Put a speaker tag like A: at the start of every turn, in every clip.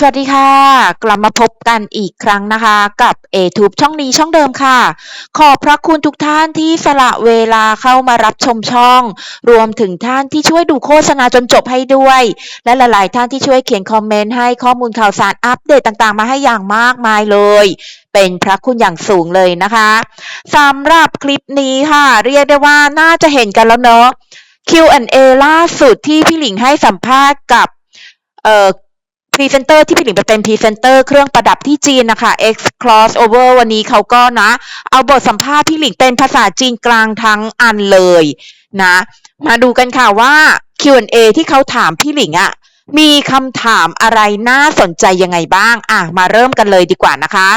A: สวัสดีค่ะ กลับมาพบกันอีกครั้งนะคะ กับ a t u b e ช่องนี้ช่องเดิมค่ะ ขอบพระคุณทุกท่านที่สละเวลาเข้ามารับชมช่อง รวมถึงท่านที่ช่วยดูโฆษณาจนจบให้ด้วย และหลาย ๆ ท่านที่ช่วยเขียนคอมเมนต์ให้ข้อมูลข่าวสารอัปเดตต่าง ๆ มาให้อย่างมากมายเลย เป็นพระคุณอย่างสูงเลยนะคะสำหรับคลิปนี้ค่ะ เรียกได้ว่าน่าจะเห็นกันแล้วเนาะ Q&A ล่าสุดที่พี่หลิงให้สัมภาษณ์กับเอ่อ พรีเซนเตอร์ที่พี่หลิงไปเป็นพรีเซนเตอร์เครื่องประดับที่จีนนะคะ X Crossover วันนี้เขาก็นะ เอาบทสัมภาษณ์พี่หลิงเป็นภาษาจีนกลางทั้งอันเลยนะ มาดูกันค่ะว่า Q&A ที่เขาถามพี่หลิงอะ่ะมีคำถามอะไรน่าสนใจยังไงบ้าง อะ มาเริ่มกันเลยดีกว่านะคะ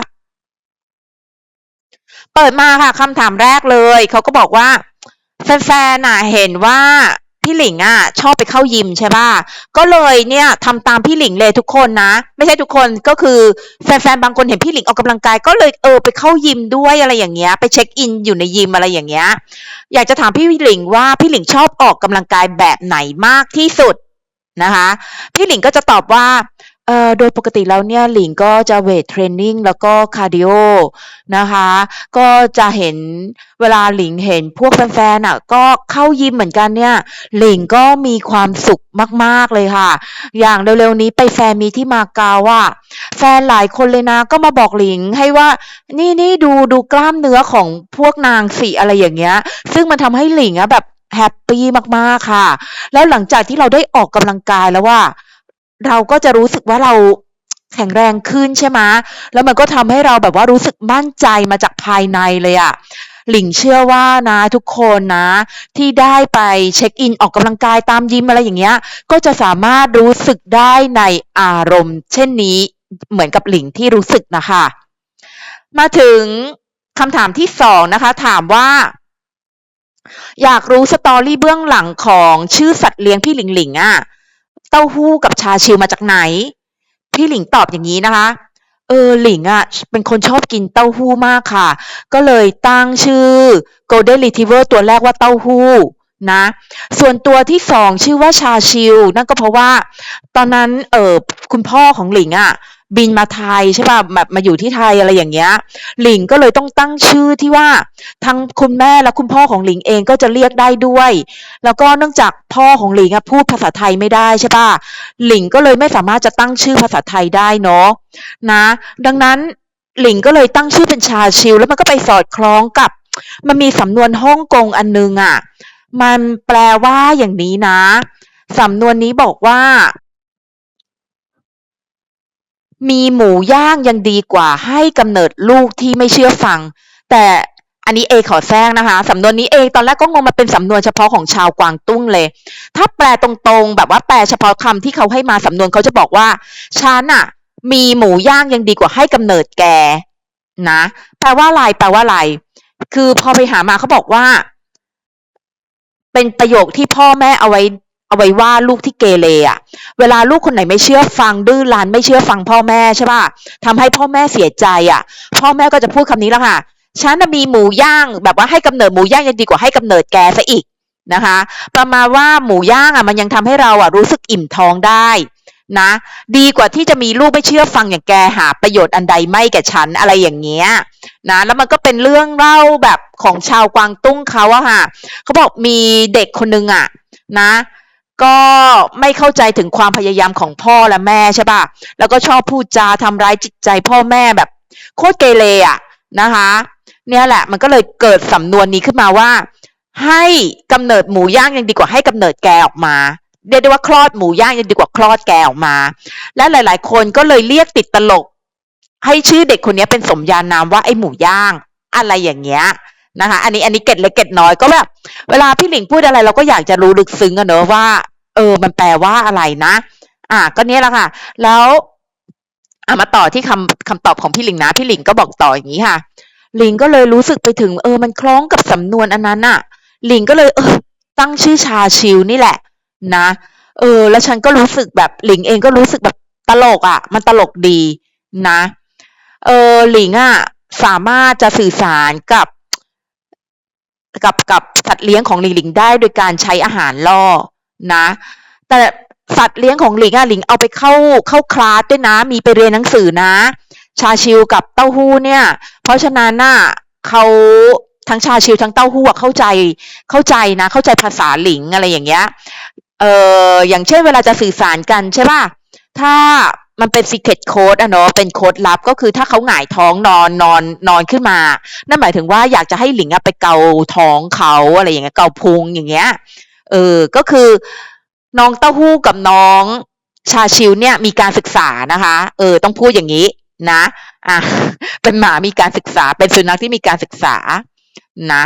A: เปิดมาค่ะคำถามแรกเลย เขาก็บอกว่า แฟนๆน่ะเห็นว่า พี่หลิงอะชอบไปเข้ายิมใช่ป่ะ ก็เลยเนี่ยทำตามพี่หลิงเลยทุกคนนะ ไม่ใช่ทุกคนก็คือแฟนๆบางคนเห็นพี่หลิงออกกำลังกาย ก็เลยเออไปเข้ายิมด้วยอะไรอย่างเงี้ย ไปเช็คอินอยู่ในยิมอะไรอย่างเงี้ย อยากจะถามพี่หลิงว่าพี่หลิงชอบออกกำลังกายแบบไหนมากที่สุดนะคะ พี่หลิงก็จะตอบว่า โดยปกติแล้วเนี่ยหลิงก็จะเวทเทรนนิ่งแล้วก็คาร์ดิโอนะคะ ก็จะเห็นเวลาหลิงเห็นพวกแฟนๆอะก็เข้ายิมเหมือนกันเนี่ยหลิงก็มีความสุขมากๆเลยค่ะ อย่างเร็วๆนี้ไปแฟนมีที่มาเกาอะแฟนหลายคนเลยนะ ก็มาบอกหลิงให้ว่านี่นี่ดูดูกล้ามเนื้อของพวกนางสิอะไรอย่างเงี้ย ซึ่งมันทำให้หลิงอะแบบแฮปปี้มากๆค่ะ แล้วหลังจากที่เราได้ออกกำลังกายแล้วว่า เราก็จะรู้สึกว่าเราแข็งแรงขึ้นใช่ไหมแล้วมันก็ทำให้เราแบบว่ารู้สึกมั่นใจมาจากภายในเลยอะหลิงเชื่อว่านะทุกคนนะ ที่ได้ไปเช็คอินออกกำลังกายตามยิมอะไรอย่างเงี้ย ก็จะสามารถรู้สึกได้ในอารมณ์ เช่นนี้เหมือนกับหลิงที่รู้สึกนะคะ มาถึงคำถามที่สองนะคะ ถามว่า อยากรู้สตอรี่เบื้องหลังของชื่อสัตว์เลี้ยงพี่หลิงหลิงอะ เต้าหู้กับชาชิวมาจากไหน พี่หลิงตอบอย่างนี้นะคะ เออหลิงอะเป็นคนชอบกินเต้าหู้มากค่ะ ก็เลยตั้งชื่อ Golden Retriever ตัวแรกว่าเต้าหู้นะ ส่วนตัวที่สองชื่อว่าชาชิว นั่นก็เพราะว่า ตอนนั้นเออคุณพ่อของหลิงอะ บินมาไทยใช่ป่ะแบบมาอยู่ที่ไทยอะไรอย่างเงี้ย หลิงก็เลยต้องตั้งชื่อที่ว่าทั้งคุณแม่และคุณพ่อของหลิงเองก็จะเรียกได้ด้วย แล้วก็เนื่องจากพ่อของหลิงพูดภาษาไทยไม่ได้ใช่ป่ะหลิงก็เลยไม่สามารถจะตั้งชื่อภาษาไทยได้เนาะนะ ดังนั้นหลิงก็เลยตั้งชื่อเป็นชาชิวแล้วมันก็ไปสอดคล้องกับ มันมีสำนวนฮ่องกงอันนึงอะ มันแปลว่าอย่างนี้นะ สำนวนนี้บอกว่า มีหมูย่างยังดีกว่าให้กำเนิดลูกที่ไม่เชื่อฟัง แต่อันนี้เอขอแทรกนะคะสำนวนนี้เองตอนแรกก็งงมาเป็นสำนวนเฉพาะของชาวกวางตุ้งเลย ถ้าแปลตรงๆ แบบว่าแปลเฉพาะคำที่เขาให้มาสำนวนเขาจะบอกว่าฉันอะมีหมูย่างยังดีกว่าให้กำเนิดแกนะแปลว่าอะไรแปลว่าอะไร คือพอไปหามาเขาบอกว่า เป็นประโยคที่พ่อแม่เอาไว้ เอาไว้ว่าลูกที่เกเรอะเวลาลูกคนไหนไม่เชื่อฟังดื้อรั้นไม่เชื่อฟังพ่อแม่ใช่ป่ะทำให้พ่อแม่เสียใจอะพ่อแม่ก็จะพูดคำนี้แล้วค่ะฉันน่ะมีหมูย่างแบบว่าให้กำเนิดหมูย่างยังดีกว่าให้กำเนิดแกซะอีกนะคะ ประมาณว่าหมูย่างอะมันยังทำให้เราอะรู้สึกอิ่มท้องได้นะ ดีกว่าที่จะมีลูกไม่เชื่อฟังอย่างแกหาประโยชน์อันใดไม่แก่ฉันอะไรอย่างเงี้ยนะแล้วมันก็เป็นเรื่องเล่าแบบของชาวกวางตุ้งเขาอะค่ะเขาบอกมีเด็กคนนึงอะนะ ก็ไม่เข้าใจถึงความพยายามของพ่อและแม่ใช่ป่ะแล้วก็ชอบพูดจาทำร้ายจิตใจพ่อแม่แบบ โคตรเกเรอะนะคะ เนี่ยแหละมันก็เลยเกิดสำนวนนี้ขึ้นมาว่า ให้กำเนิดหมูย่างยังดีกว่าให้กำเนิดแกออกมาเรียกได้ว่าคลอดหมูย่างยังดีกว่าคลอดแกออกมา และหลาย ๆ คนก็เลยเรียกติดตลก ให้ชื่อเด็กคนนี้เป็นสมญานามว่าไอ้หมูย่าง อะไรอย่างเงี้ยนะคะ อันนี้อันนี้เก็ดเล็กเก็ดน้อยก็แบบเวลาพี่หลิงพูดอะไรเราก็อยากจะรู้ลึกซึ้งอะเนอะว่า เออ มันแปลว่าอะไรนะ อะก็เนี้ยแหละค่ะ แล้วอะมาต่อที่คำคำตอบของพี่หลิงนะ พี่หลิงก็บอกต่ออย่างนี้ค่ะ หลิงก็เลยรู้สึกไปถึง เออ มันคล้องกับสำนวนอันนั้นอะหลิงก็เลย เออ ตั้งชื่อชาชิวนี่แหละ นะ เออ แล้วฉันก็รู้สึกแบบหลิงเองก็รู้สึกแบบตลกอะ่ะ มันตลกดีนะ เออ หลิงอะ่ะสามารถจะสื่อสารกับ กับกับสัตว์เลี้ยงของหลิงหลิงได้โดยการใช้อาหารล่อ นะ แต่สัตว์เลี้ยงของหลิงอะหลิงเอาไปเข้าเข้าคลาสด้วยนะ มีไปเรียนหนังสือนะ ชาชิวกับเต้าหู้เนี่ย เพราะฉะนั้นน่ะเขาทั้งชาชิวทั้งเต้าหู้เข้าใจเข้าใจนะ เข้าใจภาษาหลิงอะไรอย่างเงี้ยเอออย่างเช่นเวลาจะสื่อสารกันใช่ป่ะถ้ามันเป็น secret code อะเนาะ เป็นโค้ดลับก็คือถ้าเขาหงายท้องนอนนอนนอนขึ้นมา นั่นหมายถึงว่าอยากจะให้หลิงอะไปเกาท้องเขาอะไรอย่างเงี้ย เกาพุงอย่างเงี้ย เออ ก็คือน้องเต้าหู้กับน้องชาชิวเนี่ยมีการศึกษานะคะ เออ ต้องพูดอย่างนี้นะ อะ เป็นหมามีการศึกษา เป็นสุนัขที่มีการศึกษา นะ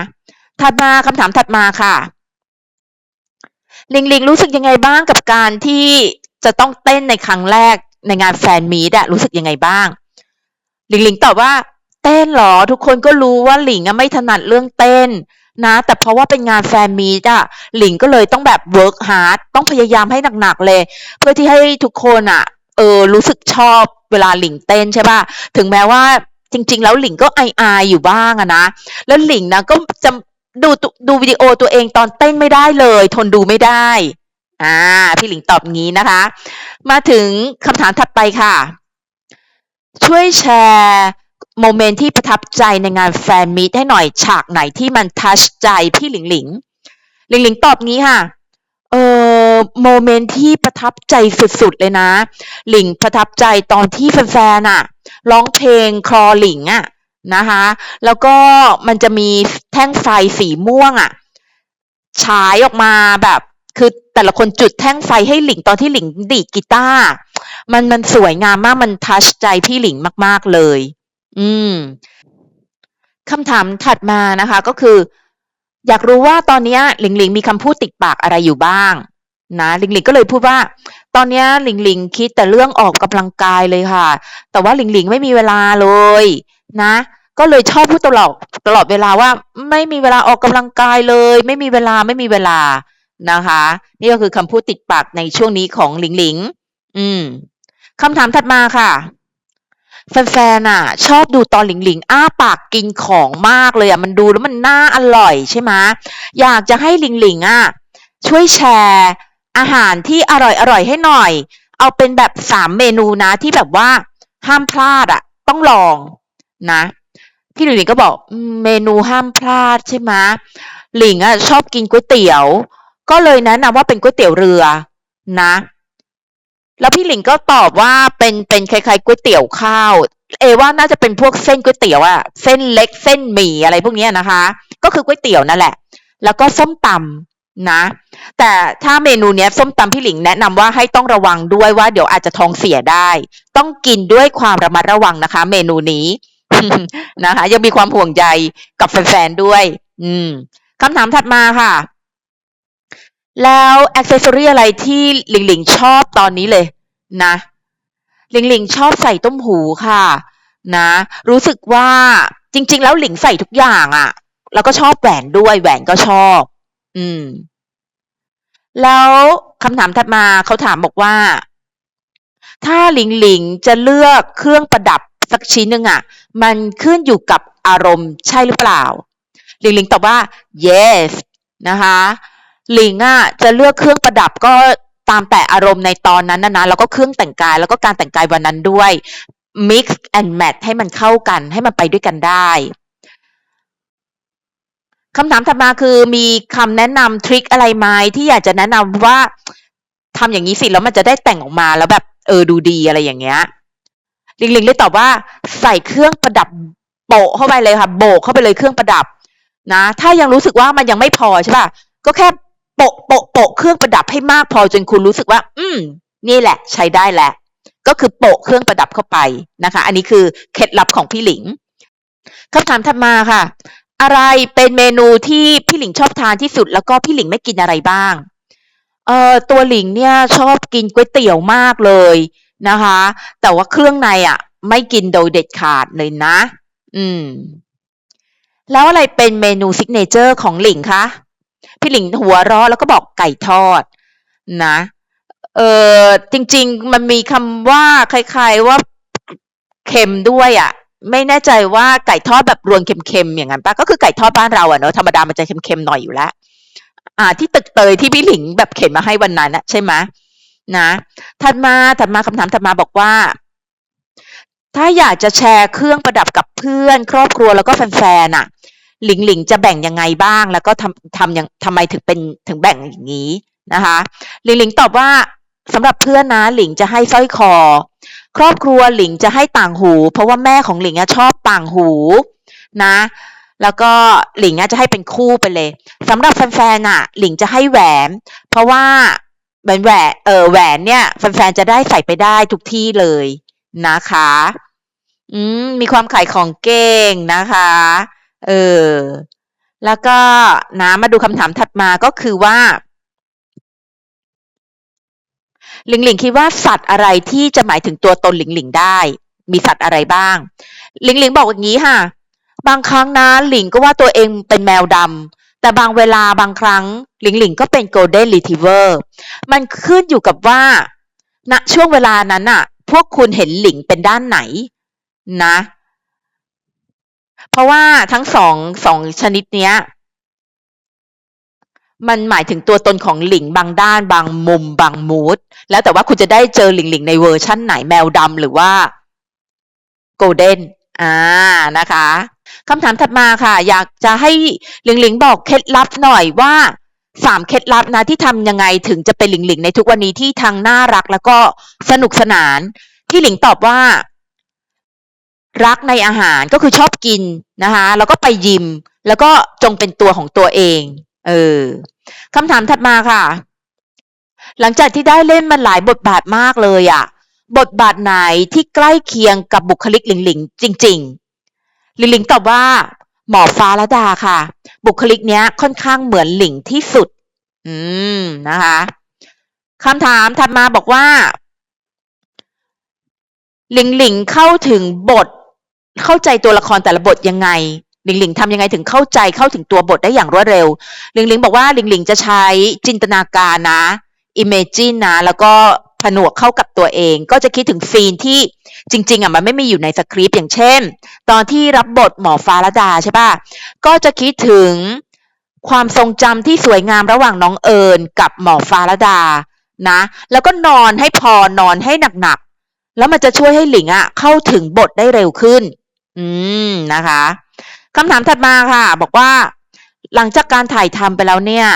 A: ถัดมาคำถามถัดมาค่ะ ลิงลิงรู้สึกยังไงบ้างกับการที่จะต้องเต้นในครั้งแรกในงานแฟนมีดอะรู้สึกยังไงบ้าง ลิงลิงตอบว่า เต้นหรอ ทุกคนก็รู้ว่าหลิงอะไม่ถนัดเรื่องเต้น นะ แต่เพราะว่าเป็นงานแฟนมีดอะหลิงก็เลยต้องแบบ work hard ต้องพยายามให้หนักๆเลย เพื่อที่ให้ทุกคนอะเออรู้สึกชอบเวลาหลิงเต้นใช่ป่ะ ถึงแม้ว่าจริง ๆ แล้วหลิงก็อายๆอยู่บ้างอะนะ แล้วหลิงนะก็จะดูตุดูวิดีโอตัวเองตอนเต้นไม่ได้เลย ทนดูไม่ได้ อ่า พี่หลิงตอบงี้นะคะ มาถึงคำถามถัดไปค่ะ ช่วยแชร์ โมเมนต์ที่ประทับใจในงานแฟนมีตให้หน่อยฉากไหนที่มันทัชใจพี่หลิงหลิง หลิงหลิงตอบงี้ค่ะ เออโมเมนต์ที่ประทับใจสุดๆเลยนะ หลิงประทับใจตอนที่แฟนๆอะร้องเพลงคลอหลิงอะนะคะ แล้วก็มันจะมีแท่งไฟสีม่วงอะฉายออกมาแบบคือแต่ละคนจุดแท่งไฟให้หลิงตอนที่หลิงดีดกีตาร์มันมันสวยงามมากมันทัชใจพี่หลิงมาก ๆเลย อืม คำถามถัดมานะคะ ก็คือ อยากรู้ว่าตอนเนี้ยหลิงหลิงมีคำพูดติดปากอะไรอยู่บ้าง นะหลิงหลิงก็เลยพูดว่า ตอนเนี้ยหลิงหลิงคิดแต่เรื่องออกกำลังกายเลยค่ะ แต่ว่าหลิงหลิงไม่มีเวลาเลย นะก็เลยชอบพูดตลอดตลอดเวลาว่าไม่มีเวลาออกกำลังกายเลย ไม่มีเวลาไม่มีเวลานะคะ นี่ก็คือคำพูดติดปากในช่วงนี้ของหลิงหลิง อืมคำถามถัดมาค่ะ แฟนๆอะ ชอบดูตอนหลิงหลิงอ้าปากกินของมากเลยอะมันดูแล้วมันน่าอร่อยใช่ไหมอยากจะให้หลิงหลิงอะช่วยแชร์อาหารที่อร่อยอร่อยให้หน่อย เอาเป็นแบบสามเมนูนะที่แบบว่าห้ามพลาดอะ ต้องลองนะพี่หลิงหลิงก็บอกเมนูห้ามพลาดใช่ไหมหลิงอะชอบกินก๋วยเตี๋ยว ก็เลยแนะนำว่าเป็นก๋วยเตี๋ยวเรือนะ แล้วพี่หลิงก็ตอบว่าเป็นเป็นคล้ายๆก๋วยเตี๋ยวข้าว เอว่าน่าจะเป็นพวกเส้นก๋วยเตี๋ยวอะเส้นเล็กเส้นหมี่อะไรพวกนี้นะคะ ก็คือก๋วยเตี๋ยวนั่นแหละ แล้วก็ส้มตำนะ แต่ถ้าเมนูเนี้ยส้มตำพี่หลิงแนะนำว่าให้ต้องระวังด้วยว่าเดี๋ยวอาจจะท้องเสียได้ ต้องกินด้วยความระมัดระวังนะคะ เมนูนี้นะคะ ยังมีความห่วงใยกับแฟนๆด้วย อืมคำถามถัดมาค่ะ แล้วอ c เซสซอรี่อะไรที่หลิงหลิงชอบตอนนี้เลยนะ หลิงหลิงชอบใส่ต้มหูค่ะ นะ รู้สึกว่าจริง ๆ แล้วหลิงใส่ทุกอย่างอะ่ะ แล้วก็ชอบแหวนด้วยแหวนก็ชอบ อืม แล้วคำถามถัดมาเขาถามบอกว่า ถ้าหลิงหลิงจะเลือกเครื่องประดับสักชิ้นหนึ่งอะ่ะ มันขึ้นอยู่กับอารมณ์ใช่หรือเปล่า หลิงหลิงตอบว่า yes นะคะ หลิงอะจะเลือกเครื่องประดับก็ตามแต่อารมณ์ในตอนนั้นนะนะแล้วก็เครื่องแต่งกายแล้วก็การแต่งกายวันนั้นด้วย mix and match ให้มันเข้ากันให้มันไปด้วยกันได้คำถามถัดมาคือมีคำแนะนำทริคอะไรไหมที่อยากจะแนะนำว่าทำอย่างนี้สิแล้วมันจะได้แต่งออกมาแล้วแบบเออดูดีอะไรอย่างเงี้ยลิงลิงเลยตอบว่าใส่เครื่องประดับโปะเข้าไปเลยค่ะ โบกเข้าไปเลยเครื่องประดับนะ ถ้ายังรู้สึกว่ามันยังไม่พอใช่ป่ะก็แค่ โปะโปะโปะเครื่องประดับให้มากพอจนคุณรู้สึกว่า อืม นี่แหละ ใช้ได้แล้วก็คือโปะเครื่องประดับเข้าไปนะคะ อันนี้คือเคล็ดลับของพี่หลิงคำถามถัดมาค่ะ อะไรเป็นเมนูที่พี่หลิงชอบทานที่สุด แล้วก็พี่หลิงไม่กินอะไรบ้าง เอ่อตัวหลิงเนี่ยชอบกินก๋วยเตี๋ยวมากเลยนะคะ แต่ว่าเครื่องในอะ ไม่กินโดยเด็ดขาดเลยนะ อืม แล้วอะไรเป็นเมนูซิกเนเจอร์ของหลิงคะ พี่หลิงหัวเราะแล้วก็บอกไก่ทอด นะเออจริง ๆ มันมีคำว่าคล้ายๆว่าเค็มด้วยอะ่ะ ไม่แน่ใจว่าไก่ทอดแบบรวนเค็มๆอย่างนั้นปะก็คือไก่ทอดบ้านเราอะเนาะธรรมดามันจะเค็มๆหน่อยอยู่แล้วอ่า ที่ตึกเตยที่พี่หลิงแบบเข็นมาให้วันนั้นอะใช่ไหมนะถัดมาถัดมาคำถามถัดมาบอกว่า ถ้าอยากจะแชร์เครื่องประดับกับเพื่อน ครอบครัวแล้วก็แฟนๆน่ะ หลิงหลิงจะแบ่งยังไงบ้าง แล้วก็ทำทำยังทำไมถึงเป็นถึงแบ่งอย่างนี้นะคะหลิงหลิงตอบว่าสำหรับเพื่อนนะหลิงจะให้สร้อยคอ ครอบครัวหลิงจะให้ต่างหู เพราะว่าแม่ของหลิงอะชอบต่างหูนะ แล้วก็หลิงอะจะให้เป็นคู่ไปเลยสำหรับแฟนๆน่ะหลิงจะให้แหวน เพราะว่าแหวนแหวนเออแหวนเนี่ยแฟนๆจะได้ใส่ไปได้ทุกที่เลยนะคะ อืมมีความขายของเก่งนะคะ เออ แล้วก็นะมาดูคำถามถัดมาก็คือว่าหลิงหลิงคิดว่าสัตว์อะไรที่จะหมายถึงตัวตนหลิงหลิงได้ มีสัตว์อะไรบ้าง หลิงหลิงบอกอย่างนี้ค่ะ บางครั้งนะหลิงก็ว่าตัวเองเป็นแมวดำแต่บางเวลาบางครั้ง หลิงหลิงก็เป็น golden retriever มันขึ้นอยู่กับว่าณช่วงเวลานั้นน่ะพวกคุณเห็นหลิงเป็นด้านไหนนะ เพราะว่าทั้งสองสองชนิดเนี้ย มันหมายถึงตัวตนของหลิงบางด้านบางมุมบางมูดแล้วแต่ว่าคุณจะได้เจอหลิงหลิงในเวอร์ชั่นไหนแมวดำหรือว่าโกลเด้นอ่านะคะคำถามถัดมาค่ะ อยากจะให้หลิงหลิงบอกเคล็ดลับหน่อยว่าสามเคล็ดลับนะที่ทำยังไงถึงจะเป็นหลิงหลิงในทุกวันนี้ที่ทั้งน่ารักแล้วก็สนุกสนาน ที่หลิงตอบว่า รักในอาหารก็คือชอบกินนะคะแล้วก็ไปยิม แล้วก็จงเป็นตัวของตัวเองเออคำถามถัดมาค่ะ หลังจากที่ได้เล่นมาหลายบทบาทมากเลยอะ่ะ บทบาทไหนที่ใกล้เคียงกับบุคลิกหลิงหลิงจริง ๆ หลิงหลิงตอบว่า หมอฟ้าละดาค่ะ บุคลิกเนี้ยค่อนข้างเหมือนหลิงที่สุด อืมนะคะคำถามถัดมาบอกว่าหลิงหลิงเข้าถึงบท เข้าใจตัวละครแต่ละบทยังไงหลิงหลิงทำยังไงถึงเข้าใจเข้าถึงตัวบทได้อย่างรวดเร็วหลิงหลิงบอกว่าหลิงหลิงจะใช้จินตนาการนะ imagine นะ แล้วก็ผนวกเข้ากับตัวเอง ก็จะคิดถึงซีนที่จริง ๆอะมันไม่มีอยู่ในสคริปต์อย่างเช่น ตอนที่รับบทหมอฟ้าละดาใช่ป่ะก็จะคิดถึงความทรงจำที่สวยงามระหว่างน้องเอิญกับหมอฟ้าละดานะ แล้วก็นอนให้พอนอนให้หนักๆแล้วมันจะช่วยให้หลิงอะเข้าถึงบทได้เร็วขึ้น อืม นะคะคำถามถัดมาค่ะ บอกว่า หลังจากการถ่ายทำไปแล้วเนี่ย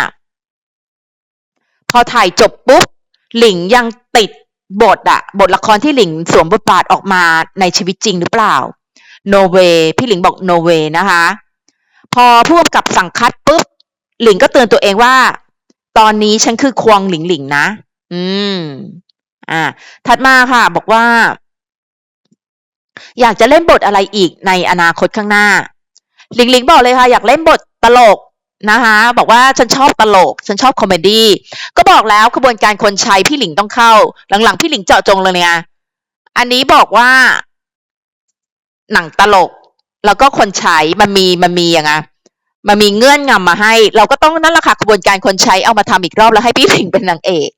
A: พอถ่ายจบปุ๊บ หลิงยังติดบทอะบทละครที่หลิงสวมบทบาทออกมาในชีวิตจริงหรือเปล่า โนเวพี่หลิงบอกโนเวนะคะ พอผู้กำกับสั่งคัดปุ๊บ หลิงก็เตือนตัวเองว่า ตอนนี้ฉันคือควงหลิงหลิงนะ อืม อ่า ถัดมาค่ะ บอกว่า อยากจะเล่นบทอะไรอีกในอนาคตข้างหน้าหลิงหลิงบอกเลยค่ะ อยากเล่นบทตลกนะคะ บอกว่าฉันชอบตลก ฉันชอบคอมเมดี้ก็บอกแล้วกระบวนการคนใช้พี่หลิงต้องเข้า หลังๆ พี่หลิงเจาะจงเลยเนี่ยอันนี้บอกว่า หนังตลก แล้วก็คนใช้มันมีมันมีอย่างไง มันมีเงื่อนงำมาให้ เราก็ต้องนั่นแหละค่ะขบวนการคนใช้เอามาทำอีกรอบแล้วให้พี่หลิงเป็นนางเอก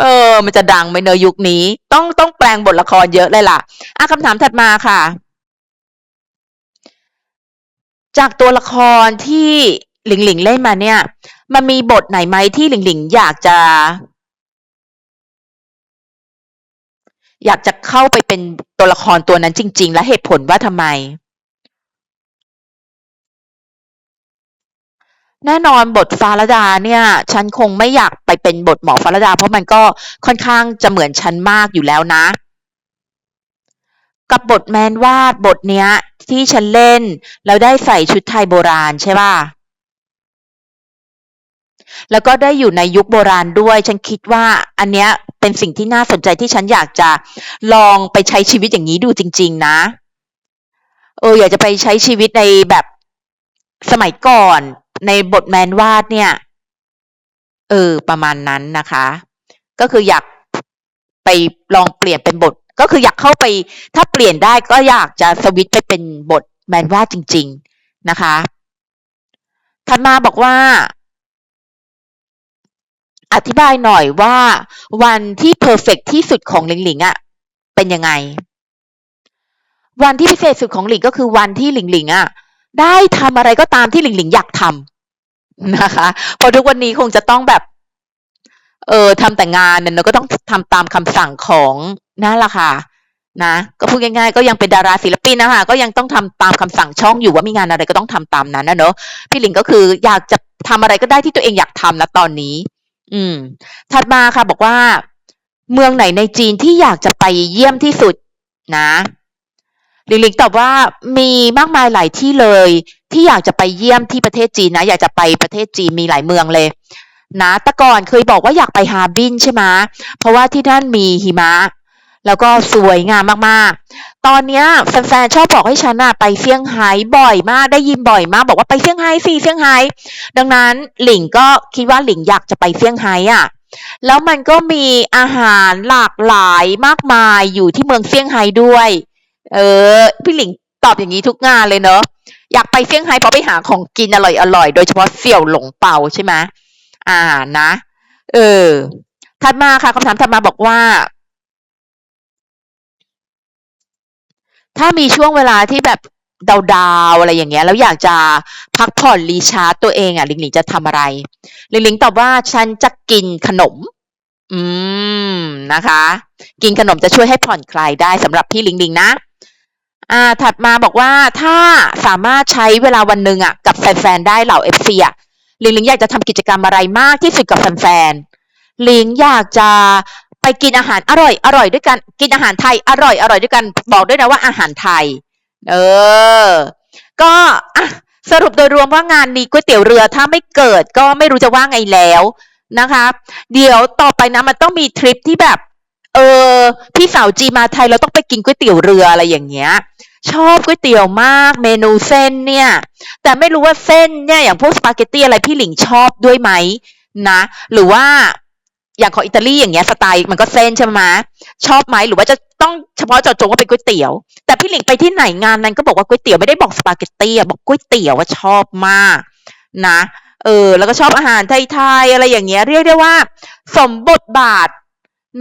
A: เออ มันจะดังไหมเนอะยุคนี้ ต้องต้องแปลงบทละครเยอะเลยล่ะอะคำถามถัดมาค่ะ จากตัวละครที่หลิงหลิงเล่นมาเนี่ย มันมีบทไหนไหมที่หลิงหลิงอยากจะ อยากจะเข้าไปเป็นตัวละครตัวนั้นจริง ๆ และเหตุผลว่าทำไม แน่นอนบทฟ้าลดาเนี่ยฉันคงไม่อยากไปเป็นบทหมอฟ้าลดา เพราะมันก็ค่อนข้างจะเหมือนฉันมากอยู่แล้วนะ กับบทแมนวาดบทเนี้ย ที่ฉันเล่น แล้วได้ใส่ชุดไทยโบราณใช่ป่ะแล้วก็ได้อยู่ในยุคโบราณด้วย ฉันคิดว่าอันเนี้ยเป็นสิ่งที่น่าสนใจที่ฉันอยากจะลองไปใช้ชีวิตอย่างนี้ดูจริง ๆ นะ เอออยากจะไปใช้ชีวิตในแบบสมัยก่อน ในบทแมนวาดเนี่ย เออ ประมาณนั้นนะคะ ก็คืออยากไปลองเปลี่ยนเป็นบท ก็คืออยากเข้าไป ถ้าเปลี่ยนได้ก็อยากจะสวิตไปเป็นบทแมนวาดจริง ๆ นะคะ ถัดมาบอกว่า อธิบายหน่อยว่าวันที่เพอร์เฟกที่สุดของหลิงหลิงอะเป็นยังไง วันที่พิเศษสุดของหลิงก็คือวันที่หลิงหลิงอะได้ทำอะไรก็ตามที่หลิงหลิงอยากทำ นะคะเพราะทุกวันนี้คงจะต้องแบบ เออทำแต่งานเนี่ยเราก็ต้องทำตามคำสั่งของนั่นแหละค่ะนะก็พูดง่ายๆก็ยังเป็นดาราศิลปินนะคะก็ยังต้องทำตามคำสั่งช่องอยู่ว่ามีงานอะไรก็ต้องทำตามนั้นนะเนอะพี่หลิงก็คืออยากจะทำอะไรก็ได้ที่ตัวเองอยากทำนะตอนนี้ อืม ถัดมาค่ะ บอกว่า เมืองไหนในจีนที่อยากจะไปเยี่ยมที่สุดนะหลิงหลิงตอบว่ามีมากมายหลายที่เลย ที่อยากจะไปเยี่ยมที่ประเทศจีนนะ อยากจะไปประเทศจีนมีหลายเมืองเลย นะต่ก่อนเคยบอกว่าอยากไปฮาร์บินใช่ไหมเพราะว่าที่นั่นมีหิมะ แล้วก็สวยงามมากๆ ตอนเนี้ยแฟนๆชอบบอกให้ฉันอะไปเซี่ยงไฮ้บ่อยมาก ได้ยินบ่อยมาก บอกว่าไปเซี่ยงไฮ้สิเซี่ยงไฮ้ดังนั้นหลิงก็คิดว่าหลิงอยากจะไปเซี่ยงไฮ้อะแล้วมันก็มีอาหารหลากหลายมากมายอยู่ที่เมืองเซี่ยงไฮ้ด้วย เออ พี่หลิงตอบอย่างนี้ทุกงานเลยเนอะ อยากไปเซี่ยงไฮ้เพราะไปหาของกินอร่อยๆโดยเฉพาะเสี่ยวหลงเปาใช่ไหมอ่านะ เออ ถัดมาค่ะคำถามถัดมาบอกว่า ถ้ามีช่วงเวลาที่แบบดาวๆอะไรอย่างเงี้ย แล้วอยากจะพักผ่อนรีชาร์จตัวเองอะลิงลิงจะทำอะไรลิงลิงตอบว่าฉันจะกินขนม อืมนะคะ กินขนมจะช่วยให้ผ่อนคลายได้สำหรับพี่ลิงลิงนะ อ่าถัดมาบอกว่าถ้าสามารถใช้เวลาวันหนึ่งอะกับแฟนๆได้เหล่าเอฟซีอะลิงลิงอยากจะทำกิจกรรมอะไรมากที่สุดกับแฟนๆลิงอยากจะไปกินอาหารอร่อยอร่อยด้วยกันกินอาหารไทยอร่อยอร่อยด้วยกันบอกด้วยนะว่าอาหารไทย เออ ก็สรุปโดยรวมว่างานนี้ก๋วยเตี๋ยวเรือถ้าไม่เกิดก็ไม่รู้จะว่าไงแล้วนะคะ เดี๋ยวต่อไปนะมันต้องมีทริปที่แบบ เออพี่สาวจีมาไทยเราต้องไปกินก๋วยเตี๋ยวเรืออะไรอย่างเงี้ย ชอบก๋วยเตี๋ยวมากเมนูเส้นเนี่ย แต่ไม่รู้ว่าเส้นเนี่ยอย่างพวกสปาเกตตี้อะไรพี่หลิงชอบด้วยไหมนะ หรือว่าอย่างของอิตาลีอย่างเงี้ยสไตล์มันก็เส้นใช่ไหมชอบไหมหรือว่าจะต้องเฉพาะเจาะจงว่าเป็นก๋วยเตี๋ยว แต่พี่หลิงไปที่ไหนงานนั้นก็บอกว่าก๋วยเตี๋ยวไม่ได้บอกสปาเกตตี้บอกก๋วยเตี๋ยวว่าชอบมากนะเออแล้วก็ชอบอาหารไทยๆอะไรอย่างเงี้ยเรียกได้ว่า สมบทบาท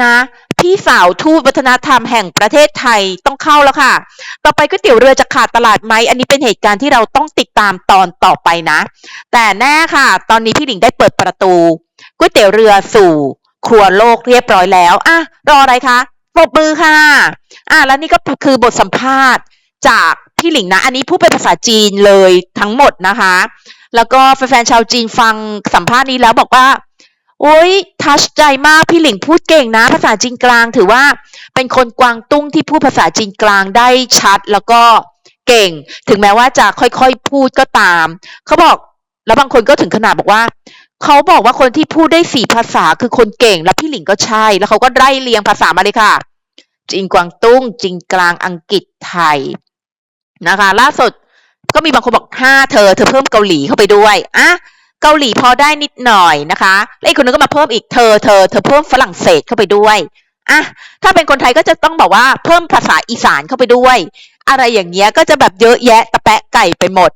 A: นะ พี่สาวทูตวัฒนธรรมแห่งประเทศไทยต้องเข้าแล้วค่ะ ต่อไปก๋วยเตี๋ยวเรือจะขาดตลาดไหม อันนี้เป็นเหตุการณ์ที่เราต้องติดตามตอนต่อไปนะ แต่แน่ค่ะ ตอนนี้พี่หลิงได้เปิดประตูก๋วยเตี๋ยวเรือสู่ครัวโลกเรียบร้อยแล้วอะรออะไรคะปรบมือค่ะอะแล้วนี่ก็คือบทสัมภาษณ์จากพี่หลิงนะ อันนี้พูดเป็นภาษาจีนเลยทั้งหมดนะคะ แล้วก็แฟนๆชาวจีนฟังสัมภาษณ์นี้แล้วบอกว่า โอ๊ยทัชใจมากพี่หลิงพูดเก่งนะ ภาษาจีนกลางถือว่า เป็นคนกวางตุ้งที่พูดภาษาจีนกลางได้ชัดแล้วก็เก่ง ถึงแม้ว่าจะค่อยๆพูดก็ตาม เขาบอกแล้วบางคนก็ถึงขนาดบอกว่าเขาบอกว่าคนที่พูดได้สี่ภาษาคือคนเก่ง แล้วพี่หลิงก็ใช่ แล้วเขาก็ไล่เรียงภาษามาเลยค่ะ จีนกวางตุ้ง จีนกลางอังกฤษไทยนะคะ ล่าสุดก็มีบางคนบอกห้าเธอ เธอเพิ่มเกาหลีเข้าไปด้วย อะ เกาหลีพอได้นิดหน่อยนะคะแล้วอีกคนนึงก็มาเพิ่มอีกเธอเธอเธอเพิ่มฝรั่งเศสเข้าไปด้วยอะถ้าเป็นคนไทยก็จะต้องบอกว่าเพิ่มภาษาอีสานเข้าไปด้วย อะไรอย่างเงี้ยก็จะแบบเยอะแยะตะแปะไก่ไปหมด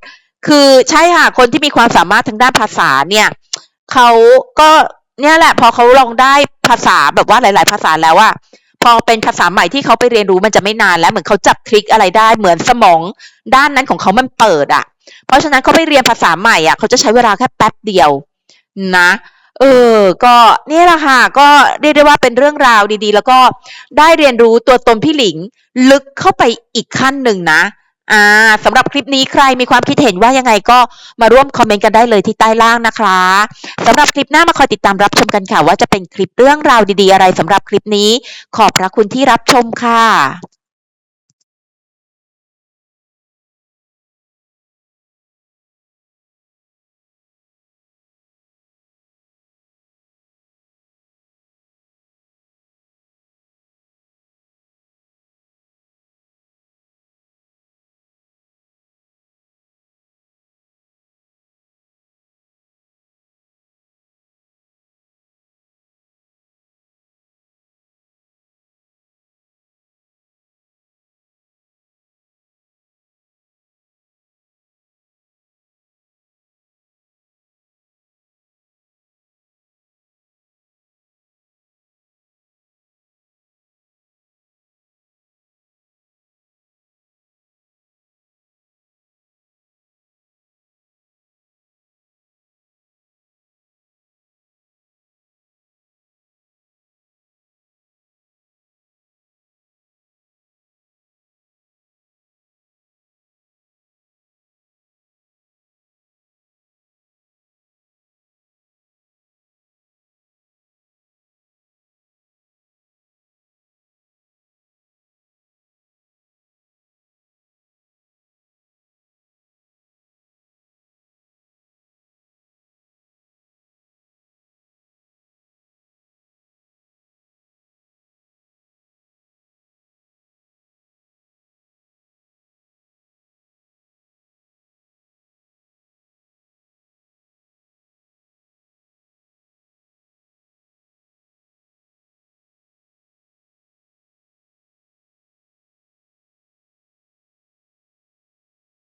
A: คือใช่ค่ะคนที่มีความสามารถทางด้านภาษาเนี่ยเขาก็เนี่ยแหละ พอเขาลองได้ภาษาแบบว่าหลาย ๆ ภาษาแล้วอะพอเป็นภาษาใหม่ที่เขาไปเรียนรู้มันจะไม่นานแล้วเหมือนเขาจับทริคอะไรได้เหมือนสมองด้านนั้นของเขามันเปิดอะ เพราะฉะนั้นเขาไปเรียนภาษาใหม่อะเขาจะใช้เวลาแค่แป๊บเดียวนะเออ ก็นี่แหละค่ะ ก็เรียกได้ว่าเป็นเรื่องราวดีๆ แล้วก็ได้เรียนรู้ตัวตนพี่หลิง ลึกเข้าไปอีกขั้นหนึ่งนะ อ่าสำหรับคลิปนี้ใครมีความคิดเห็นว่ายังไงก็มาร่วมคอมเมนต์กันได้เลยที่ใต้ล่างนะคะสำหรับคลิปหน้ามาคอยติดตามรับชมกันค่ะ ว่าจะเป็นคลิปเรื่องราวดีๆ อะไรสำหรับคลิปนี้ ขอบพระคุณที่รับชมค่ะ